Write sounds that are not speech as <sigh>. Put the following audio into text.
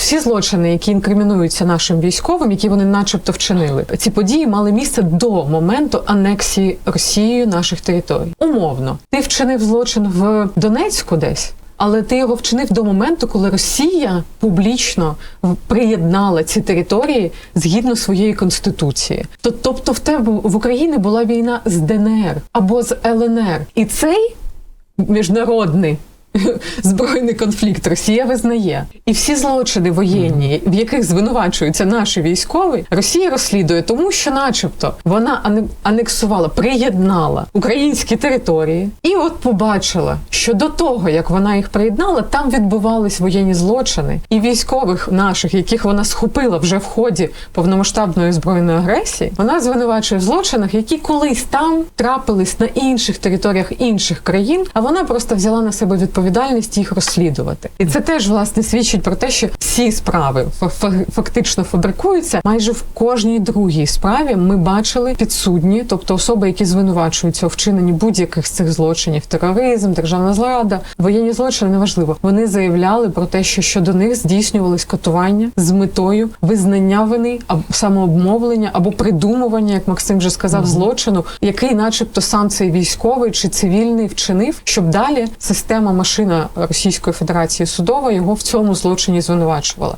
всі злочини, які інкримінуються нашим військовим, які вони, начебто, вчинили, ці події мали місце до моменту анексії Росією наших територій. Умовно, ти вчинив злочин в Донецьку десь. Але ти його вчинив до моменту, коли Росія публічно приєднала ці території згідно своєї конституції. Тобто, в тебе в Україні була війна з ДНР або з ЛНР, і цей міжнародний <laughs> збройний конфлікт Росія визнає. І всі злочини воєнні, в яких звинувачуються наші військові, Росія розслідує, тому що, начебто, вона анексувала, приєднала українські території, і от побачила, що до того, як вона їх приєднала, там відбувались воєнні злочини, і військових наших, яких вона схопила вже в ході повномасштабної збройної агресії, вона звинувачує в злочинах, які колись там трапились на інших територіях інших країн, а вона просто взяла на себе відповідальність їх розслідувати. І це теж власне свідчить про те, що всі справи фа- фа- фактично фабрикуються. Майже в кожній другій справі ми бачили підсудні, тобто особи, які звинувачуються у вчиненні будь-яких з цих злочинів: тероризм, державна зрада, воєнні злочини неважливо. Вони заявляли про те, що щодо них здійснювались катування з метою визнання вини або самообмовлення або придумування, як Максим вже сказав, злочину, який, начебто, сам цей військовий чи цивільний вчинив, щоб далі система машина Російської Федерації судова його в цьому злочині звинувачувала.